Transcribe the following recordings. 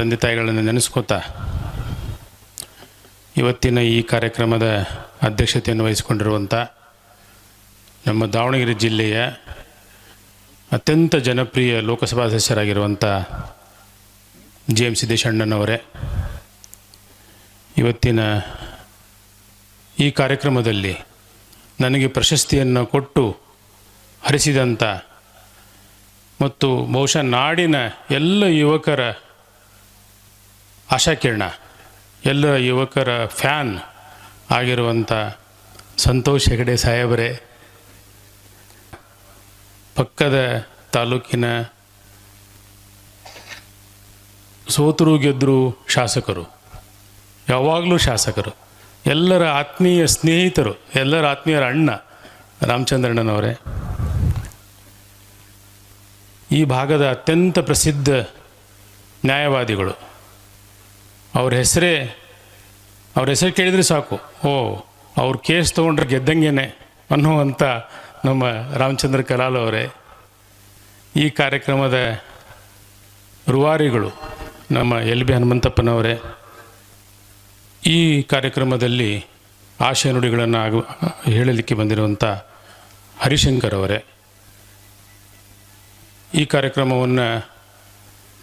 ತಂದೆ ತಾಯಿಗಳನ್ನು ನೆನೆಸ್ಕೋತಾ ಇವತ್ತಿನ ಈ ಕಾರ್ಯಕ್ರಮದ ಅಧ್ಯಕ್ಷತೆಯನ್ನು ವಹಿಸಿಕೊಂಡಿರುವಂಥ ನಮ್ಮ ದಾವಣಗೆರೆ ಜಿಲ್ಲೆಯ ಅತ್ಯಂತ ಜನಪ್ರಿಯ ಲೋಕಸಭಾ ಸದಸ್ಯರಾಗಿರುವಂಥ ಜಿ ಎಂ ಸಿದ್ದೇಶಣ್ಣನವರೇ, ಇವತ್ತಿನ ಈ ಕಾರ್ಯಕ್ರಮದಲ್ಲಿ ನನಗೆ ಪ್ರಶಸ್ತಿಯನ್ನು ಕೊಟ್ಟು ಹರಿಸಿದಂಥ ಮತ್ತು ಬಹುಶಃ ನಾಡಿನ ಎಲ್ಲ ಯುವಕರ ಆಶಾಕಿರಣ ಎಲ್ಲ ಯುವಕರ ಫ್ಯಾನ್ ಆಗಿರುವಂಥ ಸಂತೋಷ್ ಹೆಗಡೆ ಸಾಹೇಬರೇ, ಪಕ್ಕದ ತಾಲೂಕಿನ ಸೋತರು ಗೆದ್ದರು ಶಾಸಕರು, ಯಾವಾಗಲೂ ಶಾಸಕರು, ಎಲ್ಲರ ಆತ್ಮೀಯ ಸ್ನೇಹಿತರು, ಎಲ್ಲರ ಆತ್ಮೀಯರ ಅಣ್ಣ ರಾಮಚಂದ್ರಣ್ಣನವರೇ. ಈ ಭಾಗದ ಅತ್ಯಂತ ಪ್ರಸಿದ್ಧ ನ್ಯಾಯವಾದಿಗಳು ಅವ್ರ ಹೆಸರೇ, ಅವ್ರ ಹೆಸರು ಕೇಳಿದರೆ ಸಾಕು. ಓ, ಅವ್ರ ಕೇಸ್ ತೊಗೊಂಡ್ರೆ ಗೆದ್ದಂಗೆನೆ ಅನ್ನುವಂಥ ನಮ್ಮ ರಾಮಚಂದ್ರ ಕಲಾಲ್ ಅವರೇ. ಈ ಕಾರ್ಯಕ್ರಮದ ರುವಾರಿಗಳು ನಮ್ಮ ಎಲ್ ಬಿ ಹನುಮಂತಪ್ಪನವರೇ. ಈ ಕಾರ್ಯಕ್ರಮದಲ್ಲಿ ಆಶಯ ನುಡಿಗಳನ್ನು ಆಗ, ಹೇಳಲಿಕ್ಕೆ ಬಂದಿರುವಂಥ ಹರಿಶಂಕರ್ ಅವರೇ. ಈ ಕಾರ್ಯಕ್ರಮವನ್ನು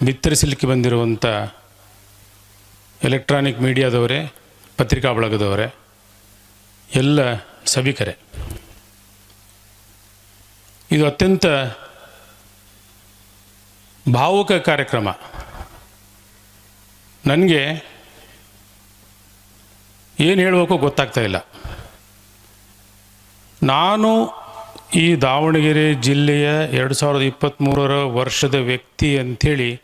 ಬಿತ್ತರಿಸಲಿಕ್ಕೆ ಬಂದಿರುವಂಥ ಎಲೆಕ್ಟ್ರಾನಿಕ್ ಮೀಡಿಯಾದವರೇ, ಪತ್ರಿಕಾ ಬಳಗದವರೇ, ಎಲ್ಲ ಸಭಿಕರೇ. ಇದು ಅತ್ಯಂತ ಭಾವುಕ ಕಾರ್ಯಕ್ರಮ. ನನಗೆ ಏನು ಹೇಳಬೇಕು ಗೊತ್ತಾಗ್ತಾ ಇಲ್ಲ. ನಾನು ಈ ದಾವಣಗೆರೆ ಜಿಲ್ಲೆಯ ಎರಡು ಸಾವಿರದ ಇಪ್ಪತ್ತ್ಮೂರರ ವರ್ಷದ ವ್ಯಕ್ತಿ ಅಂಥೇಳಿ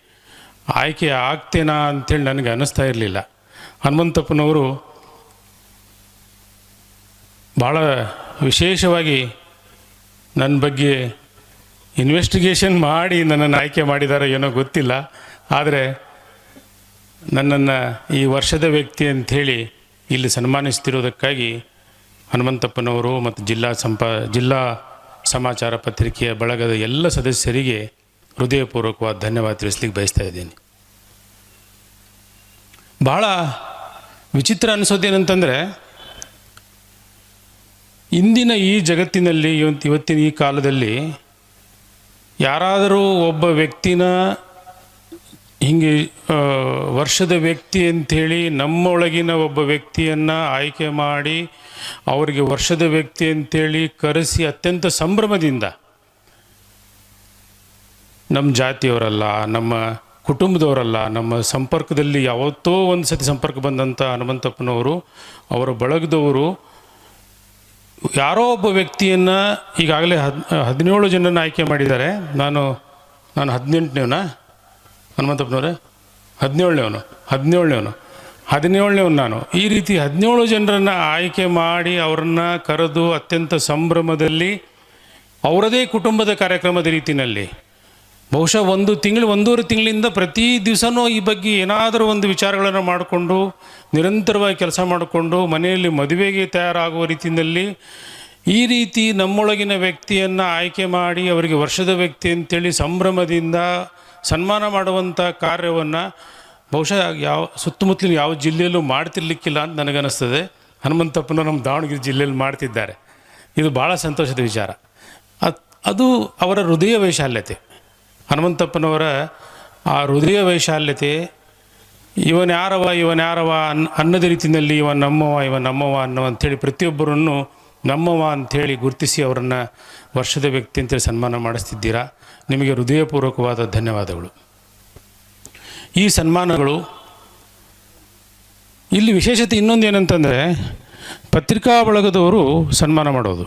ಆಯ್ಕೆ ಆಗ್ತೇನಾ ಅಂಥೇಳಿ ನನಗೆ ಅನ್ನಿಸ್ತಾ ಇರಲಿಲ್ಲ. ಹನುಮಂತಪ್ಪನವರು ಭಾಳ ವಿಶೇಷವಾಗಿ ನನ್ನ ಬಗ್ಗೆ ಇನ್ವೆಸ್ಟಿಗೇಷನ್ ಮಾಡಿ ನನ್ನನ್ನು ಆಯ್ಕೆ ಮಾಡಿದ್ದಾರೆ ಏನೋ ಗೊತ್ತಿಲ್ಲ. ಆದರೆ ನನ್ನನ್ನು ಈ ವರ್ಷದ ವ್ಯಕ್ತಿ ಅಂಥೇಳಿ ಇಲ್ಲಿ ಸನ್ಮಾನಿಸ್ತಿರೋದಕ್ಕಾಗಿ ಹನುಮಂತಪ್ಪನವರು ಮತ್ತು ಜಿಲ್ಲಾ ಸಂಪ, ಜಿಲ್ಲಾ ಸಮಾಚಾರ ಪತ್ರಿಕೆಯ ಬಳಗದ ಎಲ್ಲ ಸದಸ್ಯರಿಗೆ ಹೃದಯಪೂರ್ವಕವಾದ ಧನ್ಯವಾದ ತಿಳಿಸ್ಲಿಕ್ಕೆ ಬಯಸ್ತಾ ಇದ್ದೀನಿ. ಭಾಳ ವಿಚಿತ್ರ ಅನಿಸೋದೇನಂತಂದರೆ ಇಂದಿನ ಈ ಜಗತ್ತಿನಲ್ಲಿ ಇವತ್ತು ಇವತ್ತಿನ ಈ ಕಾಲದಲ್ಲಿ ಯಾರಾದರೂ ಒಬ್ಬ ವ್ಯಕ್ತಿನ ಹಿಂಗೆ ವರ್ಷದ ವ್ಯಕ್ತಿ ಅಂಥೇಳಿ ನಮ್ಮೊಳಗಿನ ಒಬ್ಬ ವ್ಯಕ್ತಿಯನ್ನು ಆಯ್ಕೆ ಮಾಡಿ, ಅವರಿಗೆ ವರ್ಷದ ವ್ಯಕ್ತಿ ಅಂಥೇಳಿ ಕರೆಸಿ ಅತ್ಯಂತ ಸಂಭ್ರಮದಿಂದ ನಮ್ಮ ಜಾತಿಯವರಲ್ಲ, ನಮ್ಮ ಕುಟುಂಬದವರಲ್ಲ, ನಮ್ಮ ಸಂಪರ್ಕದಲ್ಲಿ ಯಾವತ್ತೋ ಒಂದು ಸತಿ ಸಂಪರ್ಕ ಬಂದಂಥ ಹನುಮಂತಪ್ಪನವರು, ಅವರ ಬಳಗದವರು, ಯಾರೋ ಒಬ್ಬ ವ್ಯಕ್ತಿಯನ್ನು ಈಗಾಗಲೇ ಹದ್, ಹದಿನೇಳು ಜನನ ಆಯ್ಕೆ ಮಾಡಿದ್ದಾರೆ. ನಾನು ನಾನು ಹದಿನೆಂಟನೇವನ? ಹನುಮಂತಪ್ಪನವರೇ? ಹದಿನೇಳನೇವನು ಹದಿನೇಳನೇವನು ಹದಿನೇಳನೇವನು ನಾನು. ಈ ರೀತಿ ಹದಿನೇಳು ಜನರನ್ನು ಆಯ್ಕೆ ಮಾಡಿ ಅವರನ್ನು ಕರೆದು ಅತ್ಯಂತ ಸಂಭ್ರಮದಲ್ಲಿ, ಅವರದೇ ಕುಟುಂಬದ ಕಾರ್ಯಕ್ರಮದ ರೀತಿಯಲ್ಲಿ ಬಹುಶಃ ಒಂದು ತಿಂಗಳು, ಒಂದೂವರೆ ತಿಂಗಳಿಂದ ಪ್ರತಿ ದಿವಸನೂ ಈ ಬಗ್ಗೆ ಏನಾದರೂ ಒಂದು ವಿಚಾರಗಳನ್ನು ಮಾಡಿಕೊಂಡು, ನಿರಂತರವಾಗಿ ಕೆಲಸ ಮಾಡಿಕೊಂಡು, ಮನೆಯಲ್ಲಿ ಮದುವೆಗೆ ತಯಾರಾಗುವ ರೀತಿಯಲ್ಲಿ ಈ ರೀತಿ ನಮ್ಮೊಳಗಿನ ವ್ಯಕ್ತಿಯನ್ನು ಆಯ್ಕೆ ಮಾಡಿ, ಅವರಿಗೆ ವರ್ಷದ ವ್ಯಕ್ತಿ ಅಂತೇಳಿ ಸಂಭ್ರಮದಿಂದ ಸನ್ಮಾನ ಮಾಡುವಂಥ ಕಾರ್ಯವನ್ನು ಬಹುಶಃ ಯಾವ, ಸುತ್ತಮುತ್ತಲಿನ ಯಾವ ಜಿಲ್ಲೆಯಲ್ಲೂ ಮಾಡ್ತಿರ್ಲಿಕ್ಕಿಲ್ಲ ಅಂತ ನನಗನ್ನಿಸ್ತದೆ. ಹನುಮಂತಪ್ಪನ ನಮ್ಮ ದಾವಣಗೆರೆ ಜಿಲ್ಲೆಯಲ್ಲಿ ಮಾಡ್ತಿದ್ದಾರೆ. ಇದು ಭಾಳ ಸಂತೋಷದ ವಿಚಾರ. ಅದ್ ಅವರ ಹೃದಯ ವೈಶಾಲ್ಯತೆ. ಹನುಮಂತಪ್ಪನವರ ಆ ಹೃದಯ ವೈಶಾಲ್ಯತೆ, ಇವನ ಯಾರವ, ಇವನ್ ಯಾರವ ಅನ್, ಅನ್ನದ ರೀತಿಯಲ್ಲಿ ಇವನ್ ನಮ್ಮವ ಇವ ನಮ್ಮವ ಅನ್ನೋ ಅಂಥೇಳಿ ಪ್ರತಿಯೊಬ್ಬರನ್ನು ನಮ್ಮವ ಅಂಥೇಳಿ ಗುರುತಿಸಿ ಅವರನ್ನು ವರ್ಷದ ವ್ಯಕ್ತಿ ಅಂತೇಳಿ ಸನ್ಮಾನ ಮಾಡಿಸ್ತಿದ್ದೀರಾ? ನಿಮಗೆ ಹೃದಯಪೂರ್ವಕವಾದ ಧನ್ಯವಾದಗಳು. ಈ ಸನ್ಮಾನಗಳು, ಇಲ್ಲಿ ವಿಶೇಷತೆ ಇನ್ನೊಂದು ಏನಂತಂದರೆ, ಪತ್ರಿಕಾ ಬಳಗದವರು ಸನ್ಮಾನ ಮಾಡೋದು.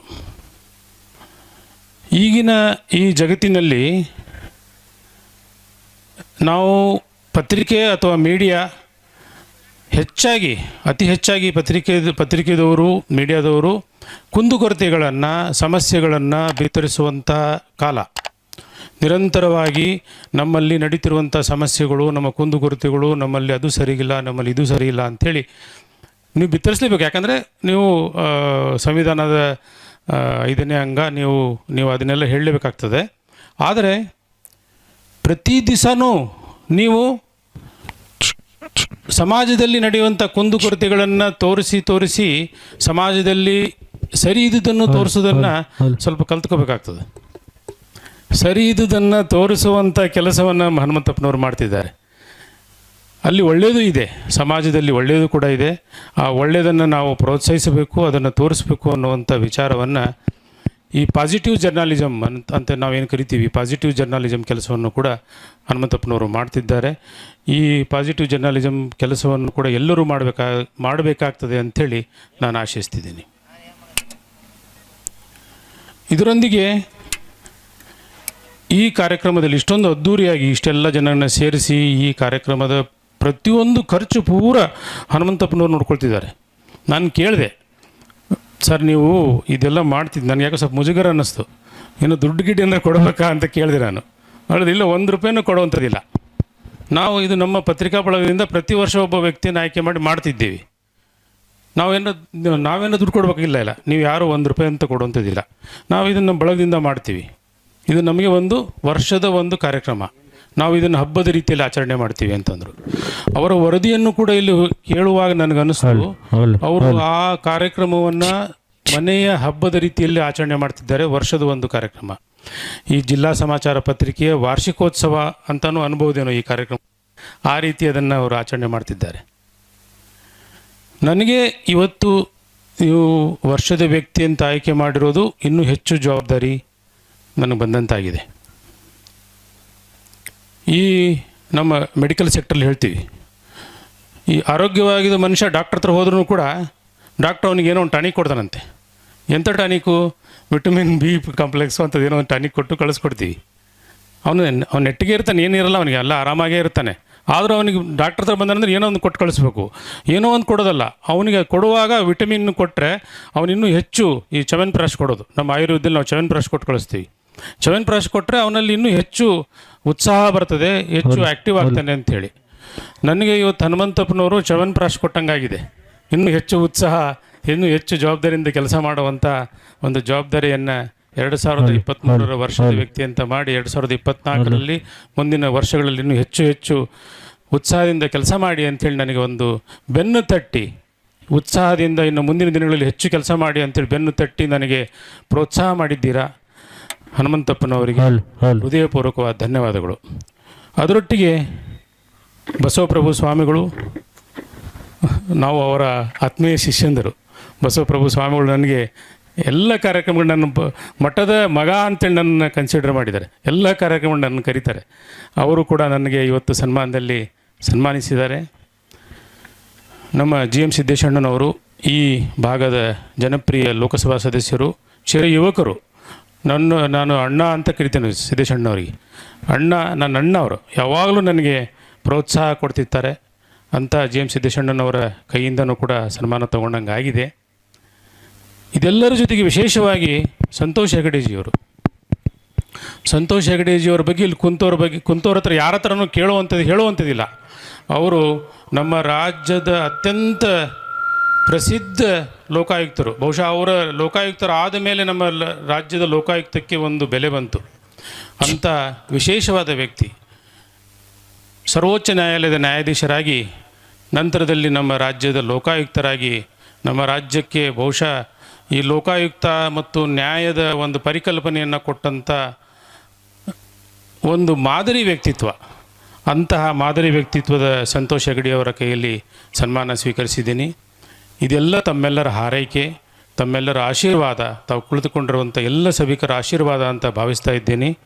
ಈಗಿನ ಈ ಜಗತ್ತಿನಲ್ಲಿ ನಾವು ಪತ್ರಿಕೆ ಅಥವಾ ಮೀಡಿಯಾ ಹೆಚ್ಚಾಗಿ, ಅತಿ ಹೆಚ್ಚಾಗಿ ಪತ್ರಿಕೆ, ಪತ್ರಿಕೆದವರು, ಮೀಡಿಯಾದವರು ಕುಂದುಕೊರತೆಗಳನ್ನು, ಸಮಸ್ಯೆಗಳನ್ನು ಬಿತ್ತರಿಸುವಂಥ ಕಾಲ. ನಿರಂತರವಾಗಿ ನಮ್ಮಲ್ಲಿ ನಡೀತಿರುವಂಥ ಸಮಸ್ಯೆಗಳು, ನಮ್ಮ ಕುಂದುಕೊರತೆಗಳು, ನಮ್ಮಲ್ಲಿ ಅದು ಸರಿಗಿಲ್ಲ, ನಮ್ಮಲ್ಲಿ ಇದು ಸರಿಯಿಲ್ಲ ಅಂಥೇಳಿ ನೀವು ಬಿತ್ತರಿಸಲೇಬೇಕು. ಯಾಕಂದರೆ ನೀವು ಸಂವಿಧಾನದ ಐದನೇ ಅಂಗ ನೀವು ನೀವು ಅದನ್ನೆಲ್ಲ ಹೇಳಲೇಬೇಕಾಗ್ತದೆ. ಆದರೆ ಪ್ರತಿ ದಿವಸನೂ ನೀವು ಸಮಾಜದಲ್ಲಿ ನಡೆಯುವಂಥ ಕುಂದುಕೊರತೆಗಳನ್ನು ತೋರಿಸಿ ತೋರಿಸಿ ಸಮಾಜದಲ್ಲಿ ಸರಿ ಇದ್ದುದನ್ನು ತೋರಿಸೋದನ್ನು ಸ್ವಲ್ಪ ಕಲ್ತ್ಕೋಬೇಕಾಗ್ತದೆ. ಸರಿ ಇದ್ದುದನ್ನು ತೋರಿಸುವಂಥ ಕೆಲಸವನ್ನು ಹನುಮಂತಪ್ಪನವರು ಮಾಡ್ತಿದ್ದಾರೆ. ಅಲ್ಲಿ ಒಳ್ಳೆಯದು ಇದೆ ಸಮಾಜದಲ್ಲಿ ಒಳ್ಳೆಯದು ಕೂಡ ಇದೆ. ಆ ಒಳ್ಳೆಯದನ್ನು ನಾವು ಪ್ರೋತ್ಸಾಹಿಸಬೇಕು ಅದನ್ನು ತೋರಿಸಬೇಕು ಅನ್ನುವಂಥ ವಿಚಾರವನ್ನು ಈ ಪಾಸಿಟಿವ್ ಜರ್ನಾಲಿಸಮ್ ಅಂತ ಅಂತ ನಾವೇನು ಕರಿತೀವಿ ಪಾಸಿಟಿವ್ ಜರ್ನಾಲಿಸಮ್ ಕೆಲಸವನ್ನು ಕೂಡ ಹನುಮಂತಪ್ಪನವರು ಮಾಡ್ತಿದ್ದಾರೆ. ಈ ಪಾಸಿಟಿವ್ ಜರ್ನಾಲಿಸಮ್ ಕೆಲಸವನ್ನು ಕೂಡ ಎಲ್ಲರೂ ಮಾಡಬೇಕಾ, ಮಾಡಬೇಕಾಗ್ತದೆ ಅಂಥೇಳಿ ನಾನು ಆಶಿಸ್ತಿದ್ದೀನಿ. ಇದರೊಂದಿಗೆ ಈ ಕಾರ್ಯಕ್ರಮದಲ್ಲಿ ಇಷ್ಟೊಂದು ಅದ್ಧೂರಿಯಾಗಿ ಇಷ್ಟೆಲ್ಲ ಜನರನ್ನು ಸೇರಿಸಿ ಈ ಕಾರ್ಯಕ್ರಮದ ಪ್ರತಿಯೊಂದು ಖರ್ಚು ಪೂರ ಹನುಮಂತಪ್ಪನವ್ರು ನೋಡ್ಕೊಳ್ತಿದ್ದಾರೆ. ನಾನು ಕೇಳಿದೆ ಸರ್, ನೀವು ಇದೆಲ್ಲ ಮಾಡ್ತಿದ್ದು ನನಗೆ ಯಾಕೋ ಸ್ವಲ್ಪ ಮುಜುಗರ ಅನ್ನಿಸ್ತು. ಇನ್ನು ದುಡ್ಡು ಗಿಡ್ಡು ಏನಾರು ಕೊಡಬೇಕಾ ಅಂತ ಕೇಳಿದೆ ನಾನು. ಆದರೆ ಇಲ್ಲ ಒಂದು ರೂಪಾಯಿನೂ ಕೊಡುವಂಥದ್ದಿಲ್ಲ. ನಾವು ಇದು ನಮ್ಮ ಪತ್ರಿಕಾ ಬಳಗದಿಂದ ಪ್ರತಿ ವರ್ಷ ಒಬ್ಬ ವ್ಯಕ್ತಿಯನ್ನು ಆಯ್ಕೆ ಮಾಡಿ ಮಾಡ್ತಿದ್ದೀವಿ. ನಾವೇನೋ ನಾವೇನೋ ದುಡ್ಡು ಕೊಡಬೇಕಿಲ್ಲ ಇಲ್ಲ. ನೀವು ಯಾರು ಒಂದು ರೂಪಾಯಿ ಅಂತ ಕೊಡುವಂಥದ್ದಿಲ್ಲ. ನಾವು ಇದನ್ನು ಬಳಗದಿಂದ ಮಾಡ್ತೀವಿ. ಇದು ನಮಗೆ ಒಂದು ವರ್ಷದ ಒಂದು ಕಾರ್ಯಕ್ರಮ. ನಾವು ಇದನ್ನು ಹಬ್ಬದ ರೀತಿಯಲ್ಲಿ ಆಚರಣೆ ಮಾಡ್ತೀವಿ ಅಂತಂದರು. ಅವರ ವರದಿಯನ್ನು ಕೂಡ ಇಲ್ಲಿ ಕೇಳುವಾಗ ನನಗನ್ನಿಸ್ತು ಅವರು ಆ ಕಾರ್ಯಕ್ರಮವನ್ನು ಮನೆಯ ಹಬ್ಬದ ರೀತಿಯಲ್ಲಿ ಆಚರಣೆ ಮಾಡ್ತಿದ್ದಾರೆ ವರ್ಷದ ಒಂದು ಕಾರ್ಯಕ್ರಮ. ಈ ಜಿಲ್ಲಾ ಸಮಾಚಾರ ಪತ್ರಿಕೆಯ ವಾರ್ಷಿಕೋತ್ಸವ ಅಂತಲೂ ಅನುಭವದೇನೋ ಈ ಕಾರ್ಯಕ್ರಮ. ಆ ರೀತಿ ಅದನ್ನು ಅವರು ಆಚರಣೆ ಮಾಡ್ತಿದ್ದಾರೆ. ನನಗೆ ಇವತ್ತು ನೀವು ವರ್ಷದ ವ್ಯಕ್ತಿ ಅಂತ ಆಯ್ಕೆ ಮಾಡಿರೋದು ಇನ್ನೂ ಹೆಚ್ಚು ಜವಾಬ್ದಾರಿ ನನಗೆ ಬಂದಂತಾಗಿದೆ. ಈ ನಮ್ಮ ಮೆಡಿಕಲ್ ಸೆಕ್ಟ್ರಲ್ಲಿ ಹೇಳ್ತೀವಿ. ಈ ಆರೋಗ್ಯವಾಗಿದ ಮನುಷ್ಯ ಡಾಕ್ಟರ್ ಹತ್ರ ಹೋದ್ರೂ ಕೂಡ ಡಾಕ್ಟರ್ ಅವನಿಗೆ ಏನೋ ಒಂದು ಟಾನಿಕ್ ಕೊಡ್ತಾನಂತೆ. ಎಂಥ ಟಾನಿಕು ವಿಟಮಿನ್ ಬಿ ಕಾಂಪ್ಲೆಕ್ಸು ಅಂತದ್ದು ಏನೋ ಒಂದು ಟಾನಿಕ್ ಕೊಟ್ಟು ಕಳಿಸ್ಕೊಡ್ತೀವಿ. ಅವನು ಅವ್ನು ನೆಟ್ಟಿಗೆ ಇರ್ತಾನೆ ಏನಿರಲ್ಲ ಅವನಿಗೆ, ಎಲ್ಲ ಆರಾಮಾಗೇ ಇರ್ತಾನೆ. ಆದರೂ ಅವನಿಗೆ ಡಾಕ್ಟರ್ ಹತ್ರ ಬಂದಂದ್ರೆ ಏನೋ ಒಂದು ಕೊಟ್ಟು ಕಳಿಸ್ಬೇಕು. ಏನೋ ಒಂದು ಕೊಡೋದಲ್ಲ. ಅವನಿಗೆ ಕೊಡುವಾಗ ವಿಟಮಿನ್ ಕೊಟ್ಟರೆ ಅವನಿನ್ನೂ ಹೆಚ್ಚು ಈ ಚವನ್ ಪ್ರಾಶ್ ಕೊಡೋದು. ನಮ್ಮ ಆಯುರ್ವೇದದಲ್ಲಿ ನಾವು ಚವನ್ ಪ್ರಾಶ್ ಕೊಟ್ಟು ಕಳಿಸ್ತೀವಿ. ಚವನ್ ಪ್ರಾಶ್ ಕೊಟ್ಟರೆ ಅವನಲ್ಲಿ ಇನ್ನೂ ಹೆಚ್ಚು ಉತ್ಸಾಹ ಬರ್ತದೆ ಹೆಚ್ಚು ಆ್ಯಕ್ಟಿವ್ ಆಗ್ತಾನೆ ಅಂಥೇಳಿ ನನಗೆ ಇವತ್ತು ಹನುಮಂತಪ್ಪನವರು ಚವನ್ ಪ್ರಾಶ್ ಕೊಟ್ಟಂಗಾಗಿದೆ. ಇನ್ನೂ ಹೆಚ್ಚು ಉತ್ಸಾಹ ಇನ್ನೂ ಹೆಚ್ಚು ಜವಾಬ್ದಾರಿಯಿಂದ ಕೆಲಸ ಮಾಡುವಂಥ ಒಂದು ಜವಾಬ್ದಾರಿಯನ್ನು ಎರಡು ಸಾವಿರದ ಇಪ್ಪತ್ತ್ಮೂರರ ವರ್ಷದ ವ್ಯಕ್ತಿ ಅಂತ ಮಾಡಿ ಎರಡು ಸಾವಿರದ ಇಪ್ಪತ್ತ್ನಾಲ್ಕರಲ್ಲಿ ಮುಂದಿನ ವರ್ಷಗಳಲ್ಲಿ ಇನ್ನೂ ಹೆಚ್ಚು ಹೆಚ್ಚು ಉತ್ಸಾಹದಿಂದ ಕೆಲಸ ಮಾಡಿ ಅಂಥೇಳಿ ನನಗೆ ಒಂದು ಬೆನ್ನು ತಟ್ಟಿ ಉತ್ಸಾಹದಿಂದ ಇನ್ನು ಮುಂದಿನ ದಿನಗಳಲ್ಲಿ ಹೆಚ್ಚು ಕೆಲಸ ಮಾಡಿ ಅಂತೇಳಿ ಬೆನ್ನು ತಟ್ಟಿ ನನಗೆ ಪ್ರೋತ್ಸಾಹ ಮಾಡಿದ್ದೀರಾ? ಹನುಮಂತಪ್ಪನವರಿಗೆ ಹೃದಯಪೂರ್ವಕವಾದ ಧನ್ಯವಾದಗಳು. ಅದರೊಟ್ಟಿಗೆ ಬಸವಪ್ರಭು ಸ್ವಾಮಿಗಳು ನಾವು ಅವರ ಆತ್ಮೀಯ ಶಿಷ್ಯಂದರು. ಬಸವಪ್ರಭು ಸ್ವಾಮಿಗಳು ನನಗೆ ಎಲ್ಲ ಕಾರ್ಯಕ್ರಮಗಳು ನನ್ನ ಮಠದ ಮಗ ಅಂತೇಳಿ ನನ್ನ ಕನ್ಸಿಡರ್ ಮಾಡಿದ್ದಾರೆ. ಎಲ್ಲ ಕಾರ್ಯಕ್ರಮಗಳು ನನ್ನ ಕರೀತಾರೆ. ಅವರು ಕೂಡ ನನಗೆ ಇವತ್ತು ಸನ್ಮಾನದಲ್ಲಿ ಸನ್ಮಾನಿಸಿದ್ದಾರೆ. ನಮ್ಮ ಜಿ ಎಂ ಸಿದ್ದೇಶಣ್ಣನವರು ಈ ಭಾಗದ ಜನಪ್ರಿಯ ಲೋಕಸಭಾ ಸದಸ್ಯರು ಚಿರ ಯುವಕರು ನನ್ನ, ನಾನು ಅಣ್ಣ ಅಂತ ಕರಿತೇನೆ ಸಿದ್ದೇಶಣ್ಣವರಿಗೆ. ಅಣ್ಣ, ನನ್ನ ಅಣ್ಣ ಅವರು ಯಾವಾಗಲೂ ನನಗೆ ಪ್ರೋತ್ಸಾಹ ಕೊಡ್ತಿರ್ತಾರೆ ಅಂತ ಜಿ ಎಂ ಸಿದ್ದೇಶಣ್ಣನವರ ಕೈಯಿಂದನೂ ಕೂಡ ಸನ್ಮಾನ ತಗೊಂಡಂಗೆ ಆಗಿದೆ. ಇದೆಲ್ಲರ ಜೊತೆಗೆ ವಿಶೇಷವಾಗಿ ಸಂತೋಷ್ ಹೆಗಡೆಜಿಯವರು ಸಂತೋಷ್ ಹೆಗಡೆಜಿಯವರ ಬಗ್ಗೆ ಇಲ್ಲಿ ಕುಂತವ್ರ ಬಗ್ಗೆ, ಕುಂತವ್ರ ಹತ್ರ ಯಾರ ಹತ್ರನೂ ಕೇಳುವಂಥದ್ದು, ಹೇಳುವಂಥದ್ದಿಲ್ಲ. ಅವರು ನಮ್ಮ ರಾಜ್ಯದ ಅತ್ಯಂತ ಪ್ರಸಿದ್ಧ ಲೋಕಾಯುಕ್ತರು, ಬಹುಶಃ ಅವರ ಲೋಕಾಯುಕ್ತರು ಆದ ಮೇಲೆ ನಮ್ಮ ರಾಜ್ಯದ ಲೋಕಾಯುಕ್ತಕ್ಕೆ ಒಂದು ಬೆಲೆ ಬಂತು. ಅಂತ ವಿಶೇಷವಾದ ವ್ಯಕ್ತಿ, ಸರ್ವೋಚ್ಚ ನ್ಯಾಯಾಲಯದ ನ್ಯಾಯಾಧೀಶರಾಗಿ, ನಂತರದಲ್ಲಿ ನಮ್ಮ ರಾಜ್ಯದ ಲೋಕಾಯುಕ್ತರಾಗಿ, ನಮ್ಮ ರಾಜ್ಯಕ್ಕೆ ಬಹುಶಃ ಈ ಲೋಕಾಯುಕ್ತ ಮತ್ತು ನ್ಯಾಯದ ಒಂದು ಪರಿಕಲ್ಪನೆಯನ್ನು ಕೊಟ್ಟಂಥ ಒಂದು ಮಾದರಿ ವ್ಯಕ್ತಿತ್ವ, ಅಂತಹ ಮಾದರಿ ವ್ಯಕ್ತಿತ್ವದ ಸಂತೋಷ್ ಹೆಗಡಿಯವರ ಕೈಯಲ್ಲಿ ಸನ್ಮಾನ ಸ್ವೀಕರಿಸಿದ್ದೀನಿ. ಇದೆಲ್ಲ ತಮ್ಮೆಲ್ಲರ ಹಾರೈಕೆ, ತಮ್ಮೆಲ್ಲರ ಆಶೀರ್ವಾದ, ತಾವು ಕುಳಿತುಕೊಂಡಿರುವಂಥ ಎಲ್ಲ ಸಭಿಕರ ಆಶೀರ್ವಾದ ಅಂತ ಭಾವಿಸ್ತಾ ಇದ್ದೀನಿ.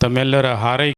ತಮ್ಮೆಲ್ಲರ ಹಾರೈಕೆ